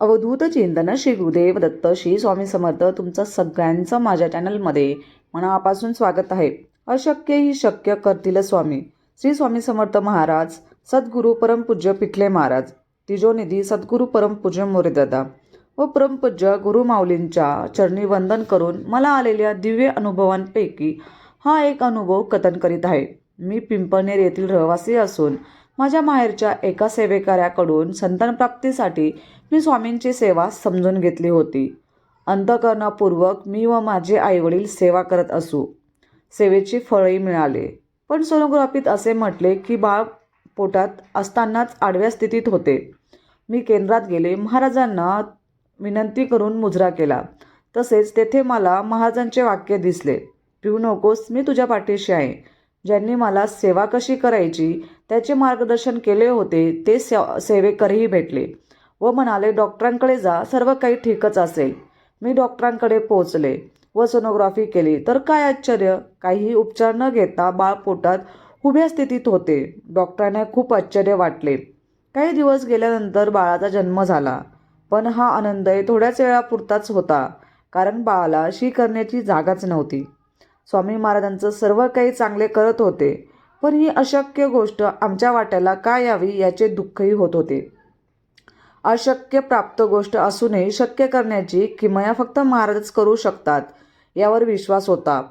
अवधूत चिंतन श्री गुरुदेव दत्त श्री स्वामी समर्थ तुमचं सगळ्यांचं माझ्या चॅनलमध्ये मनापासून स्वागत आहे. अशक्य ही शक्य करतील स्वामी. श्री स्वामी समर्थ महाराज सद्गुरू परमपूज्य पिठले महाराज तिजोनिधी सद्गुरू परमपूज्य मोरेदादा व परमपूज्य गुरु माऊलींच्या चरणी वंदन करून मला आलेल्या दिव्य अनुभवांपैकी हा एक अनुभव कथन करीत आहे. मी पिंपळनेर येथील रहिवासी असून माझ्या माहेरच्या एका सेवेकऱ्याकडून संतानप्राप्तीसाठी मी स्वामींची सेवा समजून घेतली होती. अंतकरणापूर्वक मी व माझे आईवडील सेवा करत असू सेवेची फळही मिळाले. पण सोनोग्राफीत असे म्हटले की बाळ पोटात असतानाच आडव्या स्थितीत होते. मी केंद्रात गेले महाराजांना विनंती करून मुजरा केला. तसेच तेथे मला महाराजांचे वाक्य दिसले. पिऊ नकोस मी तुझ्या पाठीशी आहे. ज्यांनी मला सेवा कशी करायची त्याचे मार्गदर्शन केले होते ते से सेवेकरही भेटले व म्हणाले डॉक्टरांकडे जा सर्व काही ठीकच असेल. मी डॉक्टरांकडे पोहोचले व सोनोग्राफी केली. तर काय आश्चर्य? काहीही उपचार न घेता बाळ पोटात उभ्या स्थितीत होते. डॉक्टरांना खूप आश्चर्य वाटले. काही दिवस गेल्यानंतर बाळाचा जन्म झाला. पण हा आनंदही थोड्याच वेळापुरताच होता कारण बाळाला शी करण्याची जागाच नव्हती. स्वामी महाराजांचं सर्व काही चांगले करत होते. पण ही अशक्य गोष्ट आमच्या वाट्याला का यावी याचे दुःखही होत होते. अशक्य प्राप्त गोष्ट असूनही शक्य करण्याची किमया फक्त महाराजच करू शकतात यावर विश्वास होता.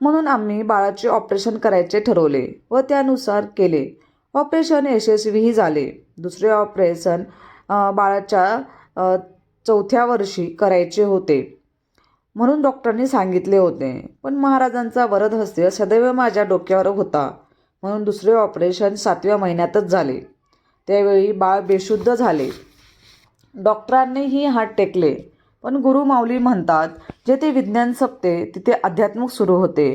म्हणून आम्ही बाळाचे ऑपरेशन करायचे ठरवले व त्यानुसार केले. ऑपरेशन यशस्वीही झाले. दुसरे ऑपरेशन बाळाच्या चौथ्या वर्षी करायचे होते. म्हणून डॉक्टरांनी सांगितले होते. पण महाराजांचा वरदहस्य सदैव माझ्या डोक्यावर होता. म्हणून दुसरे ऑपरेशन सातव्या महिन्यातच झाले. त्यावेळी बाळ बेशुद्ध झाले. डॉक्टरांनीही हात टेकले. पण गुरु माऊली म्हणतात जेथे विज्ञान सपते तिथे अध्यात्मिक सुरू होते.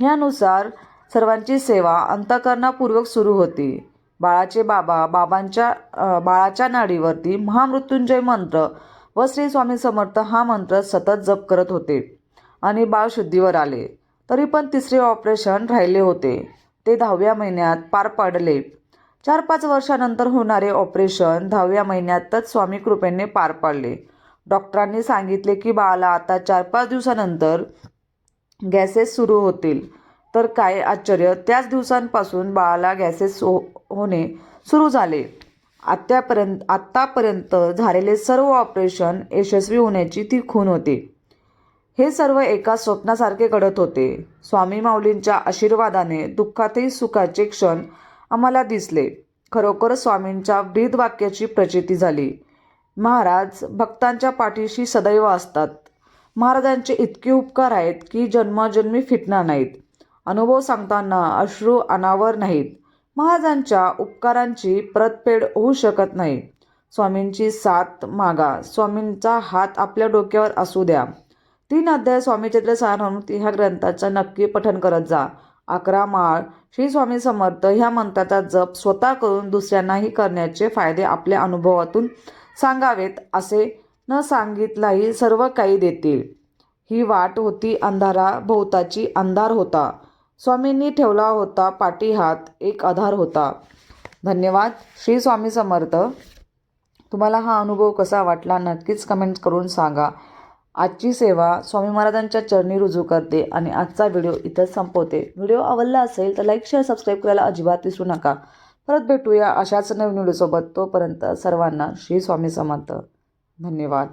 ह्यानुसार सर्वांची सेवा अंतकरणापूर्वक सुरू होती. बाळाचे बाबा बाबांच्या बाळाच्या नाडीवरती महामृत्युंजय मंत्र व श्री स्वामी समर्थ हा मंत्र सतत जप करत होते आणि बाळ शुद्धीवर आले. तरी पण तिसरे ऑपरेशन राहिले होते. ते दहाव्या महिन्यात पार पाडले. चार पाच वर्षानंतर होणारे ऑपरेशन दहाव्या महिन्यातच स्वामी कृपेने पार पाडले. डॉक्टरांनी सांगितले की बाळाला आता चार पाच दिवसानंतर गॅसेस सुरू होतील. तर काय आश्चर्य त्याच दिवसांपासून बाळाला गॅसेस हो होणे सुरू झाले. आत्तापर्यंत आत्तापर्यंत झालेले सर्व ऑपरेशन यशस्वी होण्याची ती खूण होती. हे सर्व एका स्वप्नासारखे घडत होते. स्वामी माऊलींच्या आशीर्वादाने दुःखातही सुखाचे क्षण आम्हाला दिसले. खरोखर स्वामींच्या ब्रीद वाक्याची प्रचिती झाली. महाराज भक्तांच्या पाठीशी सदैव असतात. महाराजांचे इतके उपकार आहेत की जन्मजन्मी फिटणार नाहीत. अनुभव सांगताना अश्रू अनावर नाहीत. महाराजांच्या उपकारांची परतफेड होऊ शकत नाही. स्वामींची साथ मागा. स्वामींचा हात आपल्या डोक्यावर असू द्या. तीन अध्याय स्वामीचरित्र सारामृती ह्या ग्रंथाचं नक्की पठन करत जा. अकरा माळ. श्री स्वामी समर्थ ह्या मंत्राचा जप स्वतः करून दुसऱ्यांनाही करण्याचे फायदे आपल्या अनुभवातून सांगावेत असे न सांगितलाही सर्व काही देतील. ही वाट होती अंधारा भोवताची अंधार होता. स्वामींनी ठेवला होता पाठी हात एक आधार होता. धन्यवाद. श्री स्वामी समर्थ. तुम्हाला हा अनुभव कसा वाटला नक्कीच कमेंट करून सांगा. आजची सेवा स्वामी महाराजांच्या चरणी रुजू करते आणि आजचा व्हिडिओ इथंच संपवते. व्हिडिओ आवडला असेल तर लाईक शेअर सबस्क्राईब करायला अजिबात विसरू नका. परत भेटूया अशाच नवीन व्हिडिओसोबत. तोपर्यंत सर्वांना श्री स्वामी समर्थ. धन्यवाद.